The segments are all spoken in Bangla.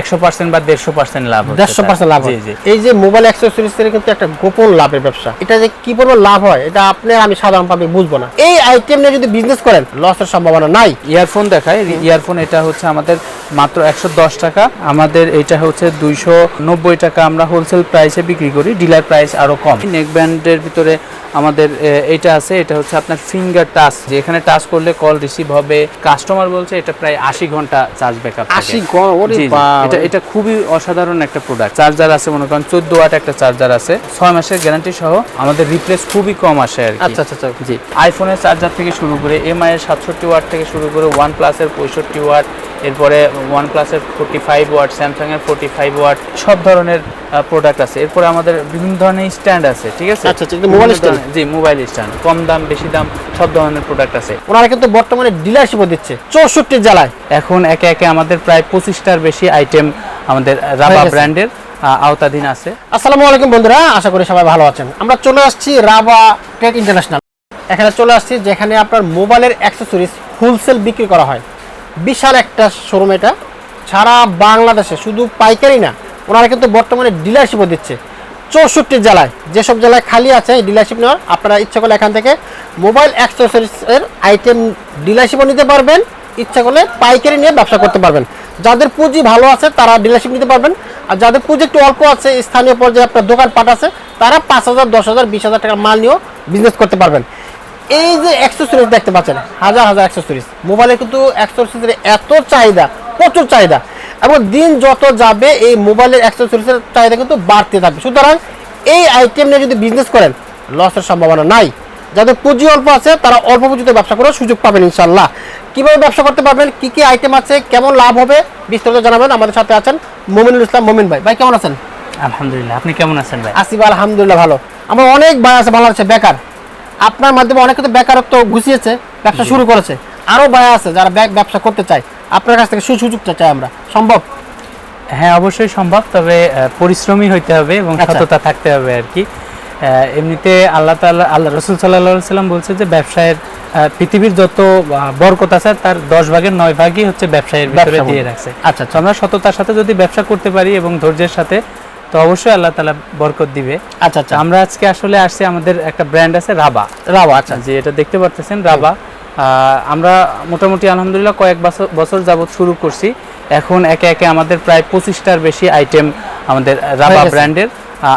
একশো পার্সেন্ট বা দেড়শো পার্সেন্ট লাভ দেড়শো পার্সেন্ট লাভ জি জি। এই যে মোবাইল অ্যাক্সেসরিজ কিন্তু একটা গোপন লাভের ব্যবসা। এটা যে কি পরিমাণ লাভ হয় এটা আপনি আমি সাধারণ পাবলিক বুঝব না। এই আইটেম নিয়ে যদি বিজনেস করেন লসের সম্ভাবনা নাই। ইয়ারফোন দেখায় ইয়ারফোন এটা হচ্ছে আমাদের মাত্র একশো দশ টাকা। আমাদের এটা হচ্ছে দুইশো নব্বই টাকা আমরা হোলসেল প্রাইসে বিক্রি করি ডিলার প্রাইস আরও কম। নেক ব্যান্ডের ভিতরে আমাদের এটা আছে এটা হচ্ছে আপনার ফিঙ্গার টাচ যে এখানে টাচ করলে কল রিসিভ হবে। কাস্টমার বলছে এটা প্রায় আশি ঘণ্টা চার্জ ব্যাকআপ আশি বাবা। এটা এটা খুবই অসাধারণ একটা প্রোডাক্ট চার্জার আছে মনে করেন চোদ্দ ওয়াট একটা চার্জার আছে। ছয় মাসের গ্যারান্টি সহ আমাদের রিপ্লেস খুবই কম আসে আর কি। আচ্ছা আচ্ছা আচ্ছা জি। আইফোনের চার্জার থেকে শুরু করে এমআই এর সাতষট্টি ওয়াট থেকে শুরু করে ওয়ান প্লাসের পঁয়ষট্টি ওয়াট এরপরে ওয়ান প্লাসের ফোর্টি ফাইভ ওয়াট স্যামসাং এর ফোর্টি ফাইভ ওয়াট সব ধরনের প্রোডাক্ট আছে। এরপরে আমাদের বিভিন্ন ধরনের স্ট্যান্ড আছে ঠিক আছে? আচ্ছা, আচ্ছা, stand? ধরনের- জি মোবাইল স্ট্যান্ড কম দাম বেশি দাম সব ধরনের প্রোডাক্ট আছে। ওনারা কিন্তু বর্তমানে ডিলারশিপও দিচ্ছে চৌষট্টি জেলায়। এখন একে একে আমাদের প্রায় পঁচিশটার বেশি আইটেম আমাদের রাবা ব্র্যান্ডের আওতাধীন আছে। আসসালামু আলাইকুম বন্ধুরা আশা করি সবাই ভালো আছেন। আমরা চলে আসছি রাবা টেক ইন্টারন্যাশনাল এখানে চলে আসছি যেখানে আপনার মোবাইলের অ্যাক্সেসরিজ হোলসেল বিক্রি করা হয়। বিশাল একটা শোরুম এটা। সারা বাংলাদেশে শুধু পাইকারি না ওনারা কিন্তু বর্তমানে ডিলারশিপও দিচ্ছে। চৌষট্টি জেলায় যেসব জেলায় খালি আছে ডিলারশিপ নেওয়ার আপনারা ইচ্ছা করলে এখান থেকে মোবাইল অ্যাক্সেসরিজের আইটেম ডিলারশিপও নিতে পারবেন। ইচ্ছা করলে পাইকারি নিয়ে ব্যবসা করতে পারবেন। যাদের পুঁজি ভালো আছে, তারা ডিলারশিপ নিতে পারবেন। আর যাদের পুঁজি একটু অল্প আছে, স্থানীয় পর্যায়ে আপনার দোকানপাট আছে, তারা পাঁচ হাজার, দশ হাজার, বিশ হাজার টাকার মাল নিয়েও বিজনেস করতে পারবেন। এই যে অ্যাক্সেসরিজ দেখতে পাচ্ছেন, হাজার হাজার অ্যাক্সেসরিজ মোবাইলে কিন্তু অ্যাক্সেসরিজের এত চাহিদা, প্রচুর চাহিদা। এবং দিন যত যাবে, এই মোবাইলের অ্যাক্সেসরিজের চাহিদা কিন্তু বাড়তে থাকবে। সুতরাং এই আইটেম নিয়ে যদি বিজনেস করেন লসের সম্ভাবনা নাই। যাদের পুঁজি অল্প আছে, তারা অল্প পুঁজিতে ব্যবসা করার সুযোগ পাবেন ইনশাল্লাহ কীভাবে ব্যবসা করতে পারবেন কি কি আইটেম আছে কেমন লাভ হবে বিস্তারিত জানাবেন। আমাদের সাথে আছেন মমিনুল ইসলাম মমিন ভাই। ভাই কেমন আছেন? আলহামদুলিল্লাহ আপনি কেমন আছেন ভাই? আসিফ আলহামদুলিল্লাহ ভালো। আমার অনেক ভাই আছে বাংলাদেশে বেকার। আপনার মাধ্যমে অনেকে তো বেকারত্ব ঘুষিয়েছে ব্যবসা শুরু করেছে। আরও ভাই আছে যারা ব্যাগ- ব্যবসা করতে চায়। আপনার কাছ থেকে সুযোগটা চাই আমরা। সম্ভব? হ্যাঁ অবশ্যই সম্ভব তবে পরিশ্রমী হইতে হবে এবং আচ্ছা। সততা থাকতে হবে আর কি। এমনিতে আল্লাহ তাআলা আল্লাহ রসুল সাল্লাহ সাল্লাম বলছে যে ব্যবসায়ের পৃথিবীর যত বরকত আছে তার দশ ভাগের নয় ভাগই হচ্ছে ব্যবসায়ের ভিতরে দিয়ে রাখছে। আচ্ছা তো আমরা সততার সাথে যদি ব্যবসা করতে পারি এবং ধৈর্যের সাথে তো অবশ্যই আল্লাহ তালা বরকত দিবে। আচ্ছা আচ্ছা। আমরা আজকে আসলে আসছি আমাদের একটা ব্র্যান্ড আছে রাবা। রাবা আচ্ছা। যে এটা দেখতে পারতেছেন রাবা। আহ, আমরা মোটামুটি আলহামদুলিল্লাহ কয়েক বছর বছর যাবত শুরু করছি। এখন একে একে আমাদের প্রায় পঁচিশটার বেশি আইটেম আমাদের রাবা ব্র্যান্ডের।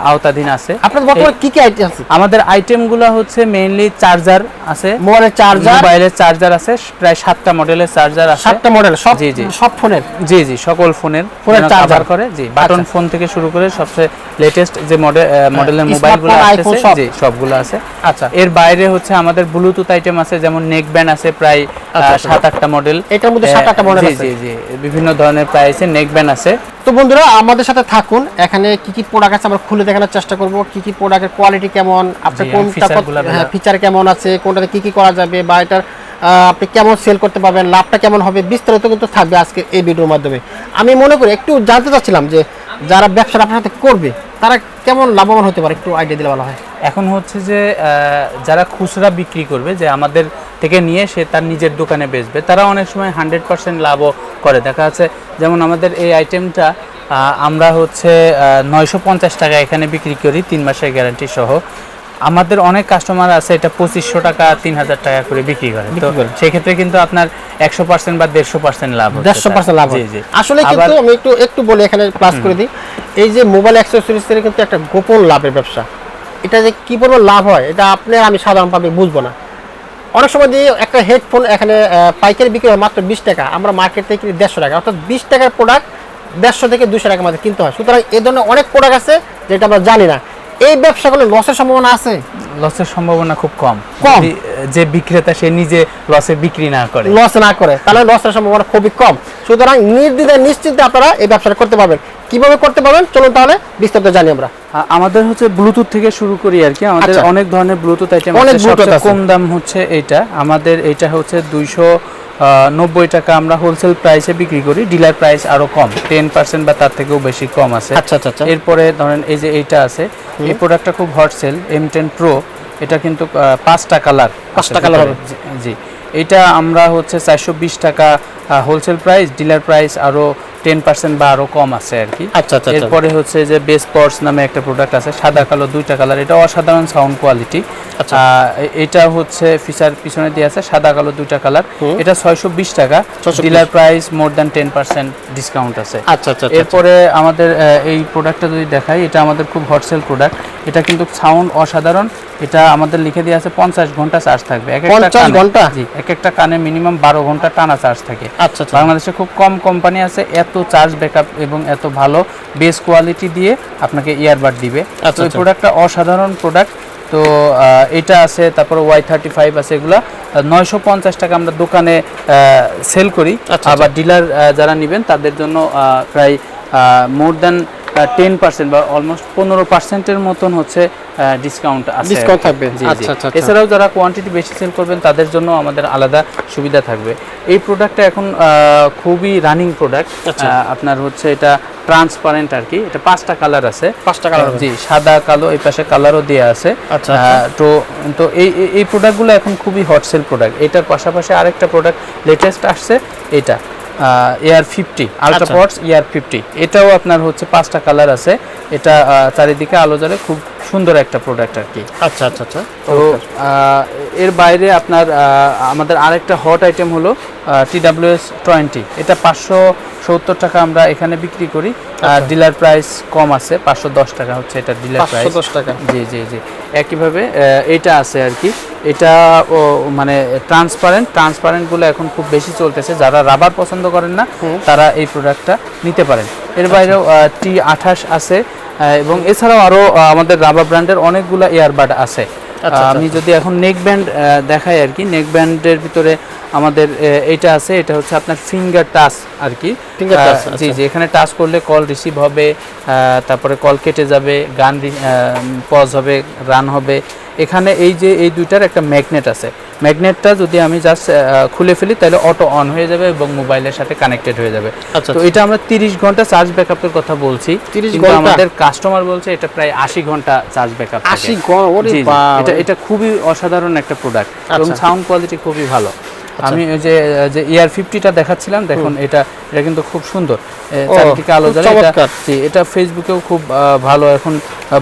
আওতাধীন আছে। আপনার বর্তমানে কি কি আইটেম আছে? আমাদের আইটেমগুলো হচ্ছে মেইনলি চার্জার আছে। মোবাইলের চার্জার মোবাইলের চার্জার আছে প্রায় সাতটা মডেলের চার্জার আছে। সাতটা মডেল সব জি, জি। সব ফোনের? জি জি সকল ফোনের। ফোনের cover করে জি বাটন আচ্ছা। ফোন থেকে শুরু করে সবচেয়ে লেটেস্ট যে মডেল মডেলের মোবাইলগুলো আছে জি সবগুলো আছে। আচ্ছা। এর বাইরে হচ্ছে আমাদের ব্লুটুথ আইটেম আছে যেমন নেক ব্যান্ড আছে প্রায় আচ্ছা, আচ্ছা। সাত আটটা মডেল এটার মধ্যে সাত আটটা জি আছে। জি জি। বিভিন্ন ধরনের প্রাইসে নেক ব্যান্ড আছে। তো বন্ধুরা আমাদের সাথে থাকুন। এখানে কি কি প্রোডাক্ট আছে আমরা খুলে দেখানোর চেষ্টা করব। কি কি প্রোডাক্টের কোয়ালিটি কেমন? আপনার কোন কোনটা বলা। হ্যাঁ ফিচার কেমন আছে? কোনটাতে কি কি করা যাবে? বা এটার আপনি কেমন সেল করতে পারবেন? লাভটা কেমন হবে? বিস্তারিত কিন্তু থাকবে আজকে এই ভিডিওর মাধ্যমে। আমি মনে করি একটু জানতে চাচ্ছিলাম যে যারা ব্যবসা আপনার সাথে করবে, তারা কেমন লাভবান হতে পারে? একটু আইডিয়া দিলে ভালো হয়। এখন হচ্ছে যে যারা খুচরা বিক্রি করবে, যে আমাদের থেকে নিয়ে সে তার নিজের দোকানে বেচবে, তারা অনেক সময় হান্ড্রেড পার্সেন্ট লাভও করে। দেখা যাচ্ছে, যেমন আমাদের এই আইটেমটা আমরা হচ্ছে নয়শো পঞ্চাশ টাকা এখানে বিক্রি করি, তিন মাসের গ্যারান্টি সহ। আমাদের অনেক কাস্টমার আছে এটা পঁচিশশো টাকা তিন হাজার টাকা করে বিক্রি করে। তো সেক্ষেত্রে কিন্তু আপনার একশো পার্সেন্ট বা দেড়শো পার্সেন্ট লাভ দেড়শো পার্সেন্ট লাভ জি আসলে কিন্তু আমি একটু একটু বলে এখানে প্লাস করে দিই। এই যে মোবাইল অ্যাক্সেসরিজ এর কিন্তু একটা গোপন লাভের ব্যবসা। এটা যে কি পরিমাণ লাভ হয় এটা আপনি আমি সাধারণ পাবলিক বুঝব না। অনেক সময় দিয়ে একটা হেডফোন এখানে পাইকারি বিক্রি হয় মাত্র বিশ টাকা। আমরা মার্কেট থেকে কিনি দেড়শো টাকা। অর্থাৎ বিশ টাকার প্রোডাক্ট দেড়শো থেকে দুশো টাকার মধ্যে কিনতে হয়। সুতরাং এই ধরনের অনেক প্রোডাক্ট আছে যেটা আমরা জানি না। এই ব্যবসা করলে লসের সম্ভাবনা আছে? লসের সম্ভাবনা খুব কম। কম। যে বিক্রেতা সে নিজে লসে বিক্রি না করে। লস না করে তাহলে লসের সম্ভাবনা খুবই কম। সুতরাং নির্দ্বিধায় নিশ্চিন্তে আপনারা এই ব্যবসাটা করতে পারবেন। কীভাবে করতে পারবেন? চলুন তাহলে বিস্তারিত জানি আমরা। আমাদের হচ্ছে ব্লুটুথ থেকে শুরু করি আর কি। আমাদের আচ্ছা। অনেক ধরনের ব্লুটুথ আইটেম আছে কম দাম হচ্ছে এইটা আমাদের এটা হচ্ছে দুইশো নব্বই টাকা আমরা হোলসেল প্রাইসে বিক্রি করি ডিলার প্রাইস আরও কম টেন পার্সেন্ট বা তার থেকেও বেশি কম আছে। আচ্ছা আচ্ছা আচ্ছা। এরপরে ধরেন এই যে এইটা আছে এই প্রোডাক্টটা খুব hot sale M ten pro এটা কিন্তু পাঁচটা কালার পাঁচটা কালার জি। এটা আমরা হচ্ছে চারশো বিশ টাকা হোলসেল প্রাইস ডিলার প্রাইস আরও টেন পার্সেন্ট বা আরও কম আছে আর কি। আচ্ছা আচ্ছা আচ্ছা। এরপরে হচ্ছে যে বেস পর্স নামে একটা প্রোডাক্ট আছে সাদা কালো দুইটা কালার এটা অসাধারণ সাউন্ড কোয়ালিটি আচ্ছা। এটা হচ্ছে ফিচার পিছনে দিয়ে আছে সাদা কালো দুইটা কালার এটা ছয়শো বিশ টাকা। Dealer price more than ten percent discount আছে। আচ্ছা আচ্ছা এরপরে আমাদের এই প্রোডাক্টটা যদি দেখাই এটা আমাদের খুব হটসেল প্রোডাক্ট এটা কিন্তু সাউন্ড অসাধারণ। এটা আমাদের লিখে দিয়ে আছে পঞ্চাশ ঘণ্টা চার্জ থাকবে। এক একটা ঘণ্টা? জি এক একটা কানে মিনিমাম বারো ঘণ্টা টানা চার্জ থাকে। আচ্ছা আচ্ছা। বাংলাদেশে খুব কম কোম্পানি আছে এত চার্জ ব্যাকআপ এবং এত ভালো বেস কোয়ালিটি দিয়ে আপনাকে ইয়ারবাড দিবে। আচ্ছা, তো এই আচ্ছা। প্রোডাক্টটা অসাধারণ প্রোডাক্ট। তো এটা আছে তারপর ওয়াই থার্টি ফাইভ আছে এগুলা। নয়শো পঞ্চাশ টাকা আমরা দোকানে সেল করি। আচ্ছা, আবার ডিলার যারা নেবেন তাদের জন্য প্রায় মোর দ্যান টেন পার্সেন্ট বা অলমোস্ট পনেরো পার্সেন্টের মতন হচ্ছে ডিসকাউন্ট আছে। থাকবে? আচ্ছা, আচ্ছা, আচ্ছা। এছাড়াও যারা কোয়ান্টিটি বেশি সেল করবেন তাদের জন্য আমাদের আলাদা সুবিধা থাকবে। এই প্রোডাক্টটা এখন খুবই রানিং প্রোডাক্ট। আপনার হচ্ছে এটা ট্রান্সপারেন্ট আর কি। এটা পাঁচটা কালার আছে। পাঁচটা কালার জি সাদা কালো এই পাশে কালারও দেওয়া আছে। আচ্ছা, তো তো এই- এই প্রোডাক্টগুলো এখন খুবই হট সেল প্রোডাক্ট এটার পাশাপাশি আরেকটা প্রোডাক্ট লেটেস্ট আসছে এটা। Air fifty Ultrapods air fifty এটাও আপনার হচ্ছে পাঁচটা কালার আছে। এটা চারিদিকে আলো জ্বলে খুব সুন্দর একটা প্রোডাক্ট আর কি। আচ্ছা আচ্ছা আচ্ছা। তো এর বাইরে আপনার আমাদের আরেকটা হট আইটেম হলো এস টোয়েন্টি এটা পাঁচশো সত্তর টাকা আমরা এখানে বিক্রি করি। আর ডিলার প্রাইস কম আছে পাঁচশো দশ টাকা হচ্ছে এটা ডিলার প্রাইস দশ টাকা। জি জি জি। একইভাবে এটা আছে আর কি। এটা ও মানে ট্রান্সপারেন্ট ট্রান্সপারেন্টগুলো এখন খুব বেশি চলতেছে। যারা রাবার পছন্দ করেন না তারা এই প্রোডাক্টটা নিতে পারেন। এর বাইরেও টি আঠাশ আছে এবং এছাড়াও আরও আমাদের রাবার ব্র্যান্ডের অনেকগুলো ইয়ারবাড আছে। আচ্ছা, আমি যদি এখন নেক ব্যান্ড দেখাই আর কি নেক ব্যান্ডের ভিতরে আমাদের এটা আছে এটা হচ্ছে আপনার ফিঙ্গার টাচ আর কি জি আচ্ছা। জি এখানে টাচ করলে কল রিসিভ হবে তারপরে কল কেটে যাবে গান পজ হবে রান হবে এখানে এই যে এই দুইটার একটা ম্যাগনেট আছে ম্যাগনেটটা যদি আমি জাস্ট খুলে ফেলি তাহলে অটো অন হয়ে যাবে এবং মোবাইলের সাথে কানেক্টেড হয়ে যাবে আচ্ছা তো এটা আমরা 30 ঘণ্টা চার্জ ব্যাকআপের কথা বলছি 30 কিন্তু ঘণ্টা? আমাদের কাস্টমার বলছে এটা প্রায় 80 ঘণ্টা চার্জ ব্যাকআপ আশি গড় ওরে জি, জি। বাবা। এটা এটা খুবই অসাধারণ একটা প্রোডাক্ট এবং আচ্ছা। সাউন্ড কোয়ালিটি খুবই ভালো আমি ওই যে যে ইয়ার ফিফটিটা দেখাচ্ছিলাম দেখুন এটা এটা কিন্তু খুব সুন্দর। চারদিকে আলো জ্বলে। এটা জি এটা ফেসবুকেও খুব ভালো এখন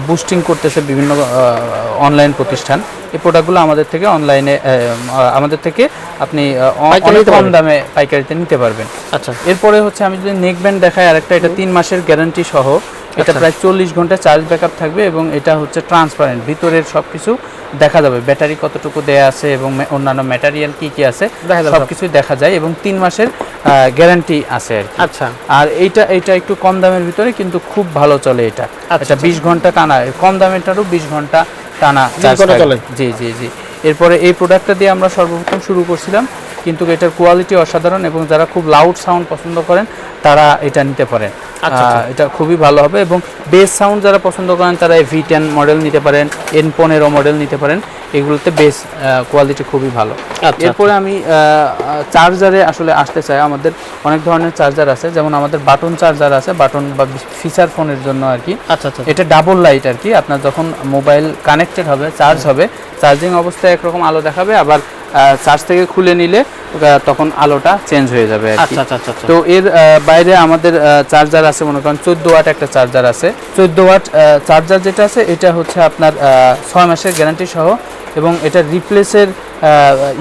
বুস্টিং করতেছে বিভিন্ন অনলাইন প্রতিষ্ঠান। এই প্রোডাক্টগুলো আমাদের থেকে অনলাইনে আমাদের থেকে আপনি অনেক কম দামে পাইকারিতে নিতে পারবেন। আচ্ছা। এরপরে হচ্ছে আমি যদি নেক ব্যান্ড দেখাই আরেকটা এটা তিন মাসের গ্যারান্টি সহ এটা আচ্ছা। প্রায় চল্লিশ ঘণ্টা চার্জ ব্যাকআপ থাকবে এবং এটা হচ্ছে ট্রান্সপারেন্ট ভিতরের সবকিছু দেখা যাবে ব্যাটারি কতটুকু দেয়া আছে এবং অন্যান্য ম্যাটেরিয়াল কি কি আছে সব। সবকিছুই দেখা যায় এবং তিন মাসের গ্যারান্টি আছে আর আচ্ছা আর এইটা এইটা একটু কম দামের ভিতরে কিন্তু খুব ভালো চলে এটা আচ্ছা, এটা বিশ ঘণ্টা টানা কম দামেরটারও বিশ ঘণ্টা টানা 20 charge ঘণ্টা থাকবে। চলে। জি জি জি এরপরে এই প্রোডাক্টটা দিয়ে আমরা সর্বপ্রথম শুরু করছিলাম কিন্তু এটার কোয়ালিটি অসাধারণ এবং যারা খুব লাউড সাউন্ড পছন্দ করেন তারা এটা নিতে পারেন। আচ্ছা, আচ্ছা। এটা খুবই ভালো হবে এবং বেস সাউন্ড যারা পছন্দ করেন তারা ভি টেন মডেল নিতে পারেন এন পনেরো মডেল নিতে পারেন এগুলোতে বেস কোয়ালিটি খুবই ভালো। আচ্ছা, এরপরে আমি চার্জারে আসলে আসতে চাই। আমাদের অনেক ধরনের চার্জার আছে যেমন আমাদের বাটন চার্জার আছে বাটন বা ফিচার ফোনের জন্য আর কি। আচ্ছা আচ্ছা। এটা ডাবল লাইট আর কি। আপনার যখন মোবাইল কানেক্টেড হবে চার্জ হবে চার্জিং অবস্থায় একরকম আলো দেখাবে আবার চার্জ থেকে খুলে নিলে তখন আলোটা চেঞ্জ হয়ে যাবে আচ্ছা আচ্ছা আচ্ছা তো এর বাইরে আমাদের চার্জার আছে মনে করেন চোদ্দ ওয়াট একটা চার্জার আছে। চোদ্দ ওয়াট চার্জার যেটা আছে এটা হচ্ছে আপনার ছয় মাসের গ্যারান্টি সহ এবং এটা রিপ্লেসের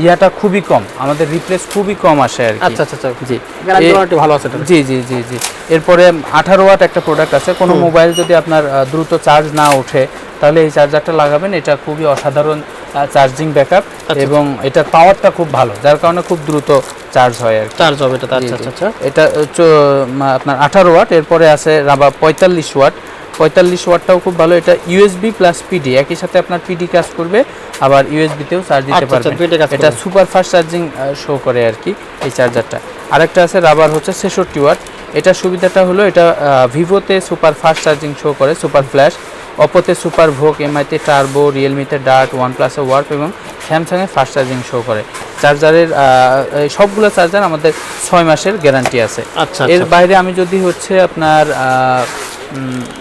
ইয়াটা খুবই কম। আমাদের রিপ্লেস খুবই কম আসে আর কি। আচ্ছা আচ্ছা আচ্ছা জি। গ্যারান্টি ভালো আছে জি জি জি জি। এরপরে আঠারো ওয়াট একটা প্রোডাক্ট আছে। কোনো মোবাইল যদি আপনার দ্রুত চার্জ না ওঠে তাহলে এই চার্জারটা লাগাবেন। এটা খুবই অসাধারণ চার্জিং ব্যাকআপ আচ্ছা। এবং এটার পাওয়ারটা খুব ভালো যার কারণে খুব দ্রুত চার্জ হয় আর চার্জ হবে এটা আচ্ছা আচ্ছা আচ্ছা। এটা আপনার আঠারো ওয়াট এরপরে আছে রাবা পঁয়তাল্লিশ ওয়াট পঁয়তাল্লিশ ওয়াটটাও খুব ভালো এটা ইউএসবি প্লাস পিডি একই সাথে আপনার পিডি কাজ করবে আবার ইউএসবিতেও চার্জ দিতে আচ্ছা, পারবেন। এটা সুপার ফাস্ট চার্জিং শো করে আর কি এই চার্জারটা আরেকটা আছে রাবার হচ্ছে ছেষট্টি ওয়াট এটা সুবিধাটা হলো এটা ভিভোতে সুপার ফাস্ট চার্জিং শো করে সুপার ফ্ল্যাশ অপোতে সুপার ভোগ এমআইতে টার্বো রিয়েলমিতে ডার্ট ওয়ান প্লাসে ওয়ার্প এবং স্যামসাংয়ে ফাস্ট চার্জিং শো করে। চার্জারের সবগুলো চার্জার আমাদের ছয় মাসের গ্যারান্টি আছে। আচ্ছা এর আচ্ছা বাইরে আমি যদি হচ্ছে আপনার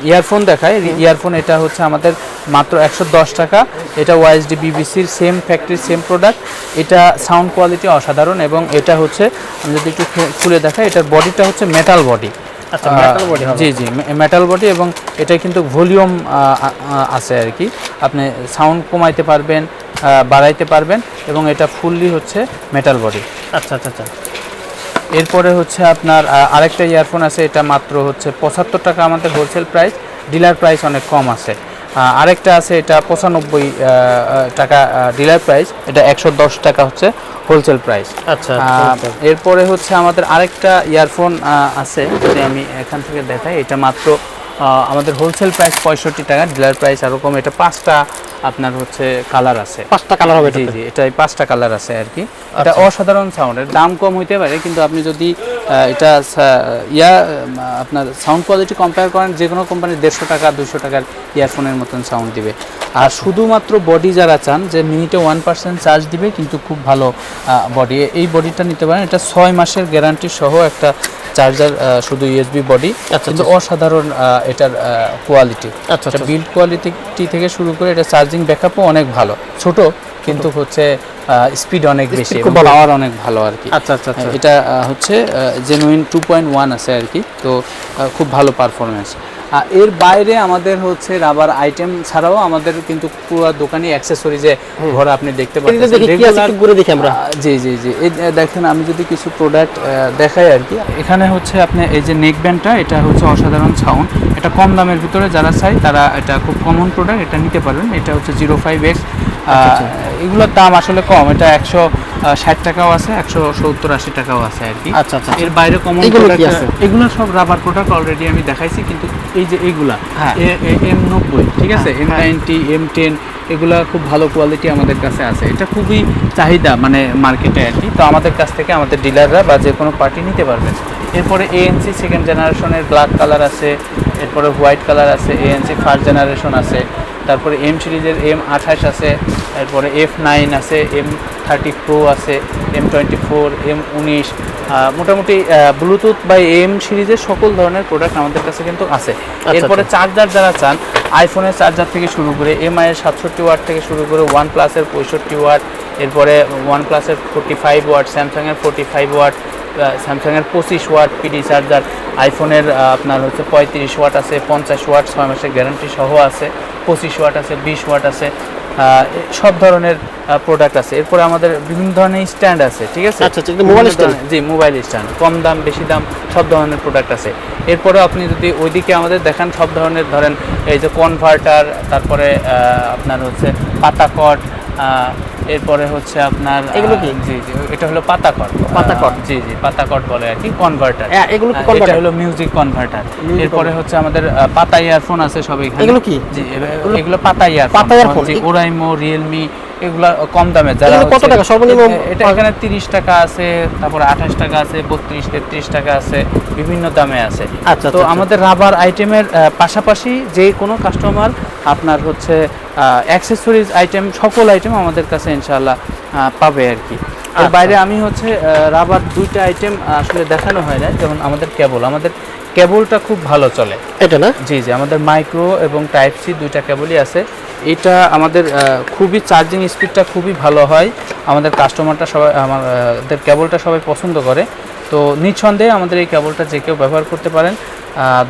ইয়ারফোন দেখায় ইয়ারফোন এটা হচ্ছে আমাদের মাত্র একশো দশ টাকা। এটা ওয়াইএসডি বিবিসির সেম ফ্যাক্টরি সেম প্রোডাক্ট এটা সাউন্ড কোয়ালিটি অসাধারণ এবং এটা হচ্ছে আমি যদি একটু খুলে দেখাই এটার বডিটা হচ্ছে মেটাল বডি আচ্ছা, জি জি মেটাল বডি এবং এটা কিন্তু ভলিউম আছে আর কি। আপনি সাউন্ড কমাইতে পারবেন বাড়াইতে পারবেন এবং এটা ফুললি হচ্ছে মেটাল বডি আচ্ছা আচ্ছা আচ্ছা। এরপরে হচ্ছে আপনার আরেকটা ইয়ারফোন আছে এটা মাত্র হচ্ছে পঁচাত্তর টাকা আমাদের হোলসেল প্রাইস ডিলার প্রাইস অনেক কম আছে। আরেকটা আছে এটা পঁচানব্বই টাকা ডিলার প্রাইস এটা একশো দশ টাকা হচ্ছে হোলসেল প্রাইস আচ্ছা এরপরে হচ্ছে আমাদের আরেকটা ইয়ারফোন আছে যদি আমি এখান থেকে দেখাই এটা মাত্র আমাদের হোলসেল প্রাইস পঁয়ষট্টি টাকা ডিলার প্রাইস এরকম এটা পাঁচটা আপনার হচ্ছে কালার আছে। পাঁচটা কালার হবে জি। জি এটাই পাঁচটা কালার আছে আর কি। এটা অসাধারণ সাউন্ডের দাম কম হইতে পারে কিন্তু আপনি যদি এটা ইয়া আপনার সাউন্ড কোয়ালিটি কম্পেয়ার করেন যে কোনো কোম্পানির দেড়শো টাকা দুশো টাকার ইয়ারফোনের মতন সাউন্ড দিবে। আর শুধুমাত্র বডি যারা চান যে মিনিটে ওয়ান পার্সেন্ট চার্জ দিবে কিন্তু খুব ভালো বডি এই বডিটা নিতে পারেন এটা ছয় মাসের গ্যারান্টি সহ একটা চার্জার শুধু ইউএসবি বডি আচ্ছা, কিন্তু অসাধারণ এটার কোয়ালিটি আচ্ছা, আচ্ছা। বিল্ড কোয়ালিটি থেকে শুরু করে এটা চার্জিং ব্যাকআপও অনেক ভালো। ছোট কিন্তু হচ্ছে স্পিড অনেক বেশি। পাওয়ার অনেক ভালো আর কি। আচ্ছা আচ্ছা আচ্ছা। এটা হচ্ছে জেনুইন টু পয়েন্ট ওয়ান আছে আর কি। তো খুব ভালো পারফরমেন্স এর বাইরে আমাদের হচ্ছে রাবার আইটেম ছাড়াও আমাদের কিন্তু পুরো দোকানে অ্যাক্সেসরি যে ঘরে আপনি দেখতে পাচ্ছেন জি জি জি। এই দেখেন আমি যদি কিছু প্রোডাক্ট দেখাই আর কি। এখানে হচ্ছে আপনি এই যে নেক ব্যান্ডটা এটা হচ্ছে অসাধারণ সাউন্ড এটা কম দামের ভিতরে যারা চাই তারা এটা খুব কমন প্রোডাক্ট এটা নিতে পারবেন। এটা হচ্ছে জিরো ফাইভ এক্স এগুলোর দাম আসলে কম। এটা একশো ষাট টাকাও আছে একশো সত্তর আশি টাকাও আছে আর কি। আচ্ছা আচ্ছা এর বাইরে কমন প্রোডাক্ট এগুলো সব রাবার প্রোডাক্ট অলরেডি আমি দেখাইছি কিন্তু এই যে এইগুলা হ্যাঁ। এম নব্বই ঠিক আছে? হ্যাঁ, এম হ্যাঁ। নাইনটি এম টেন এগুলা খুব ভালো কোয়ালিটি আমাদের কাছে আছে। এটা খুবই চাহিদা মানে মার্কেটে আর কি। তো আমাদের কাছ থেকে আমাদের ডিলাররা বা যে কোনো পার্টি নিতে পারবেন। এরপরে এএনসি সেকেন্ড জেনারেশনের ব্ল্যাক কালার আছে এরপরে হোয়াইট কালার আছে এএনসি ফার্স্ট জেনারেশন আছে। তারপরে এম সিরিজের এম আঠাশ আছে তারপরে এফ নাইন আছে এম থার্টি প্রো আছে এম টোয়েন্টি ফোর এম উনিশ মোটামুটি ব্লুটুথ বা এম সিরিজের সকল ধরনের প্রোডাক্ট আমাদের কাছে কিন্তু আছে। এরপরে চার্জার যারা চান আইফোনের চার্জার থেকে শুরু করে এমআইয়ের সাতষট্টি ওয়াট থেকে শুরু করে ওয়ান প্লাসের পঁয়ষট্টি ওয়াট এরপরে ওয়ান প্লাসের ফোর্টি ফাইভ ওয়াট স্যামসাংয়ের ফোর্টি ফাইভ ওয়াট স্যামসাংয়ের পঁচিশ ওয়াট পিডি চার্জার আইফোনের আপনার হচ্ছে পঁয়ত্রিশ ওয়াট আছে, পঞ্চাশ ওয়াট ছয় মাসের গ্যারান্টি সহ আছে, পঁচিশ ওয়াট আছে, বিশ ওয়াট আছে। সব ধরনের প্রোডাক্ট আছে। এরপরে আমাদের বিভিন্ন ধরনের স্ট্যান্ড আছে ঠিক আছে? আচ্ছা, আচ্ছা, এটা mobile জি মোবাইল স্ট্যান্ড কম দাম বেশি দাম সব ধরনের প্রোডাক্ট আছে। এরপরে আপনি যদি ওইদিকে আমাদের দেখেন সব ধরনের ধরেন এই যে কনভার্টার তারপরে আপনার হচ্ছে পাতাকট এরপরে হচ্ছে আপনার এগুলো কি? জি জি এটা হলো পাতাকট। পাতাকট? জি জি পাতাকট বলে আর কি কনভার্টার হ্যাঁ, এগুলো কি কনভার্টার এটা হলো মিউজিক কনভার্টার এরপরে হচ্ছে আমাদের পাতা ইয়ারফোন আছে সব এখানে। এগুলো কি? জি এগুলো পাতা ইয়ারফোন পাতা ইয়ারফোন জি ওরাইমো রিয়েলমি এগুলা কম দামে যারা কত টাকা? সর্বনিম্ন এটা এখানে তিরিশ টাকা আছে তারপরে আঠাশ টাকা আছে বত্রিশ তেত্রিশ টাকা আছে বিভিন্ন দামে আছে আচ্ছা, তো আচ্ছা, আমাদের রাবার আইটেমের পাশাপাশি যে কোনো কাস্টমার আপনার হচ্ছে অ্যাক্সেসরিজ আইটেম সকল আইটেম আমাদের কাছে ইনশাআল্লাহ পাবে আর কি এর আচ্ছা। বাইরে আমি হচ্ছে রাবার দুইটা আইটেম আসলে দেখানো হয় না যেমন আমাদের কেবল আমাদের কেবলটা খুব ভালো চলে। এটা না? জি জি আমাদের মাইক্রো এবং টাইপ সি দুইটা কেবলই আছে। এটা আমাদের খুবই চার্জিং স্পিডটা খুবই ভালো হয়। আমাদের কাস্টমারটা সবাই আমাদের কেবলটা সবাই পছন্দ করে। তো নিঃসন্দেহে আমাদের এই কেবলটা যে কেউ ব্যবহার করতে পারেন।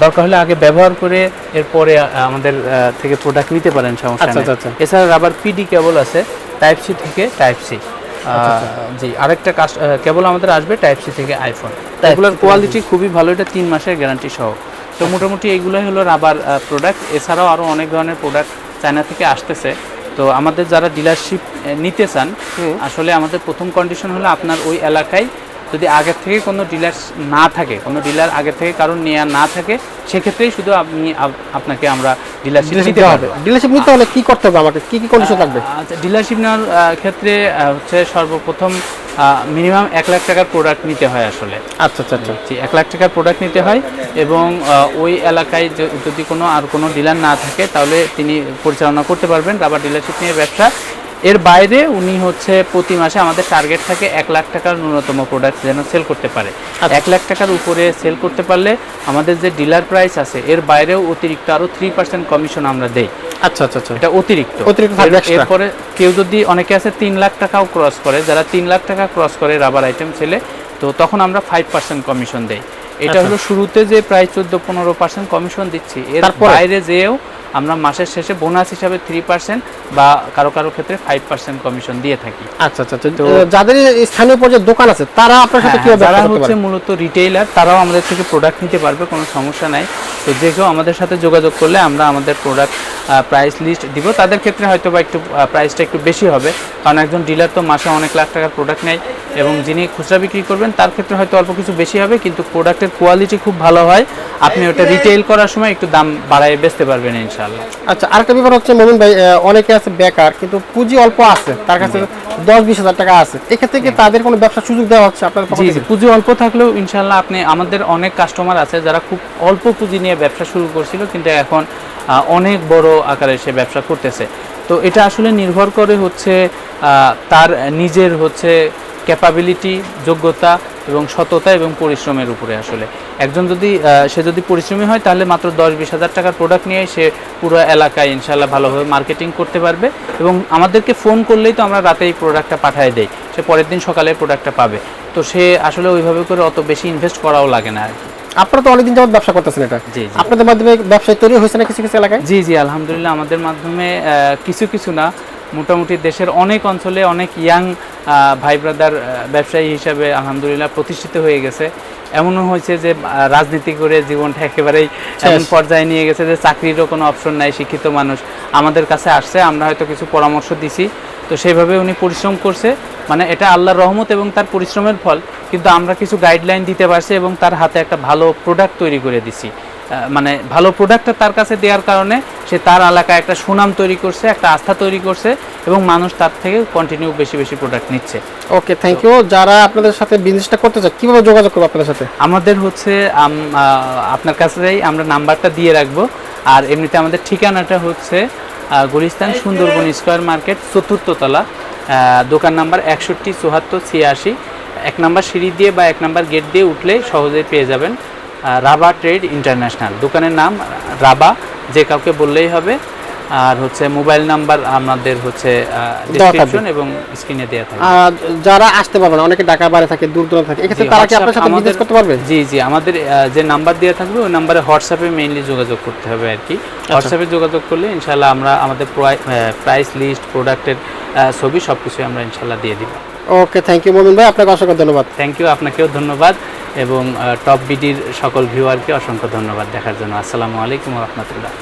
দরকার হলে আগে ব্যবহার করে এরপরে আমাদের থেকে প্রোডাক্ট নিতে পারেন সমস্যা আচ্ছা, আচ্ছা, আচ্ছা। এছাড়া রাবার পিডি কেবল আছে টাইপ সি থেকে টাইপ সি জি আরেকটা কাস্ট- কেবল আমাদের আসবে টাইপ সি থেকে আইফোন এগুলোর কোয়ালিটি খুবই ভালো এটা তিন মাসের গ্যারান্টি সহ। তো মোটামুটি এইগুলোই হলো রাবার প্রোডাক্ট এছাড়াও আরও অনেক ধরনের প্রোডাক্ট চায়না থেকে আসতেছে। তো আমাদের যারা ডিলারশিপ নিতে চান আসলে আমাদের প্রথম কন্ডিশন হলো আপনার ওই এলাকায় যদি আগের থেকে কোনো ডিলার না থাকে কোনো ডিলার আগের থেকে কারণ নেওয়া না থাকে সেক্ষেত্রেই শুধু আপনি আপনাকে আমরা ডিলারশিপ দেওয়া হবে। ডিলারশিপ নিতে হলে কি করতে হবে আমাকে? কি কি কন্ডিশন থাকবে আচ্ছা ডিলারশিপ নেওয়ার ক্ষেত্রে হচ্ছে সর্বপ্রথম মিনিমাম এক লাখ টাকার প্রোডাক্ট নিতে হয় আসলে। আচ্ছা আচ্ছা আচ্ছা। জি এক লাখ টাকার প্রোডাক্ট নিতে হয় এবং ওই এলাকায় যদি কোনো আর কোনো ডিলার না থাকে তাহলে তিনি পরিচালনা করতে পারবেন। রাবার ডিলারশিপ নিয়ে ব্যবসা এর বাইরে উনি হচ্ছে প্রতি মাসে আমাদের টার্গেট থাকে এক লাখ টাকার ন্যূনতম প্রোডাক্ট যেন সেল করতে পারে আচ্ছা। এক লাখ টাকার উপরে সেল করতে পারলে আমাদের যে ডিলার প্রাইস আছে এর বাইরেও অতিরিক্ত আরও থ্রি পার্সেন্ট কমিশন আমরা দেই আচ্ছা আচ্ছা আচ্ছা এটা অতিরিক্ত অতিরিক্ত। এরপরে কেউ যদি অনেকে আছে তিন লাখ টাকাও ক্রস করে যারা তিন লাখ টাকা ক্রস করে রাবার আইটেম ছেলে তো তখন আমরা ফাইভ পার্সেন্ট কমিশন দেই এটা আচ্ছা। হলো শুরুতে যে প্রায় চোদ্দ পনেরো পার্সেন্ট কমিশন দিচ্ছি এর বাইরে যেও আমরা মাসের শেষে বোনাস হিসাবে থ্রি পার্সেন্ট বা কারও কারও ক্ষেত্রে ফাইভ পার্সেন্ট কমিশন দিয়ে থাকি। আচ্ছা আচ্ছা আচ্ছা। তো- যাদের স্থানীয় পর্যায়ে দোকান আছে তারা আপনার সাথে হ্যাঁ, যারা হচ্ছে মূলত রিটেইলার তারাও আমাদের থেকে প্রোডাক্ট নিতে পারবে কোনো সমস্যা নাই। তো যে কেউ আমাদের সাথে যোগাযোগ করলে আমরা আমাদের প্রোডাক্ট প্রাইস লিস্ট দিব। তাদের ক্ষেত্রে হয়তো বা একটু প্রাইসটা একটু বেশি হবে। কারণ একজন ডিলার তো মাসে অনেক লাখ টাকার প্রোডাক্ট নেয় এবং যিনি খুচরা বিক্রি করবেন তার ক্ষেত্রে হয়তো অল্প কিছু বেশি হবে কিন্তু প্রোডাক্টের কোয়ালিটি খুব ভালো হয়। আপনি ওটা রিটেইল করার সময় একটু দাম বাড়ায় বেচতে পারবেন ইনশাল্লাহ আচ্ছা আরেকটা ব্যাপার হচ্ছে মোমিন ভাই অনেকে আছে বেকার কিন্তু পুঁজি অল্প আছে তার কাছে দশ বিশ হাজার টাকা আছে। এক্ষেত্রে কি তাদের কোনো ব্যবসার সুযোগ দেওয়া হচ্ছে আপনার জি? পুঁজি অল্প থাকলেও ইনশাল্লাহ আপনি আমাদের অনেক কাস্টমার আছে যারা খুব অল্প পুঁজি নিয়ে ব্যবসা শুরু করছিল কিন্তু এখন অনেক বড় আকারে সে ব্যবসা করতেছে। তো এটা আসলে নির্ভর করে হচ্ছে আহ, তার নিজের হচ্ছে ক্যাপাবিলিটি যোগ্যতা এবং সততা এবং পরিশ্রমের উপরে আসলে। একজন যদি সে যদি পরিশ্রমী হয় তাহলে মাত্র দশ বিশ হাজার টাকার প্রোডাক্ট নিয়ে সে পুরো এলাকায় ইনশাল্লাহ ভালোভাবে মার্কেটিং করতে পারবে এবং আমাদেরকে ফোন করলেই তো আমরা রাতে এই প্রোডাক্টটা পাঠিয়ে দেই। সে পরের দিন সকালে প্রোডাক্টটা পাবে। তো সে আসলে ওইভাবে করে অত বেশি ইনভেস্ট করাও লাগে না আর কি। আপনারা তো অনেকদিন যাবত ব্যবসা করতেছেন এটা। জি জি। আপনাদের মাধ্যমে ব্যবসায় তৈরি হয়েছে না কিছু কিছু এলাকায়? জি জি আলহামদুলিল্লাহ আমাদের মাধ্যমে কিছু কিছু না। মোটামুটি দেশের অনেক অঞ্চলে অনেক ইয়াং ভাই ব্রাদার ব্যবসায়ী হিসাবে আলহামদুলিল্লাহ প্রতিষ্ঠিত হয়ে গেছে। এমনও হয়েছে যে রাজনীতি করে জীবনটা একেবারেই এমন পর্যায়ে নিয়ে গেছে যে চাকরিরও কোনো অপশন নাই শিক্ষিত মানুষ। আমাদের কাছে আসছে আমরা হয়তো কিছু পরামর্শ দিছি। তো সেইভাবে উনি পরিশ্রম করছে। মানে এটা আল্লাহর রহমত এবং তার পরিশ্রমের ফল। কিন্তু আমরা কিছু গাইডলাইন দিতে পারছি এবং তার হাতে একটা ভালো প্রোডাক্ট তৈরি করে দিছি। মানে ভালো প্রোডাক্টটা তার কাছে দেওয়ার কারণে সে তার এলাকায় একটা সুনাম তৈরি করছে একটা আস্থা তৈরি করছে এবং মানুষ তার থেকে কন্টিনিউ বেশি বেশি প্রোডাক্ট নিচ্ছে। ওকে থ্যাংক ইউ যারা আপনাদের সাথে বিজনেসটা করতে চায় কীভাবে যোগাযোগ করব আপনাদের সাথে? আমাদের হচ্ছে আপনার কাছেই আমরা নাম্বারটা দিয়ে রাখব। আর এমনিতে আমাদের ঠিকানাটা হচ্ছে গুলিস্তান সুন্দরবন স্কোয়ার মার্কেট চতুর্থ তলা দোকান নাম্বার একষট্টি চুহাত্তর ছিয়াশি। এক নাম্বার সিঁড়ি দিয়ে বা এক নাম্বার গেট দিয়ে উঠলে সহজেই পেয়ে যাবেন। Raba trade international. দোকানের নাম রাবা যে কাউকে বললেই হবে। আর হচ্ছে মোবাইল নাম্বার আমাদের হচ্ছে ডিসক্রিপশন এবং স্ক্রিনে দেওয়া আর যারা আসতে পারবে না অনেকে ঢাকার বাইরে থাকে দূর দূরে থাকে এক্ষেত্রে তারা কি আপনার সাথে বিজনেস করতে পারবে? জি জি আমাদের যে নাম্বার দেওয়া থাকবে ওই নাম্বারে হোয়াটসঅ্যাপে মেইনলি যোগাযোগ করতে হবে আর কি। হোয়াটসঅ্যাপে যোগাযোগ করলে ইনশাল্লাহ আমরা আমাদের প্রাইস লিস্ট প্রোডাক্টের ছবি সব কিছুই আমরা ইনশাল্লাহ দিয়ে দিব। ওকে থ্যাংক ইউ মোমিন ভাই আপনাকে অসংখ্য ধন্যবাদ। থ্যাংক ইউ আপনাকেও ধন্যবাদ। এবং টপ বিডির সকল ভিউয়ারকে অসংখ্য ধন্যবাদ দেখার জন্য। আসসালামু আলাইকুম রহমতুল্লাহ।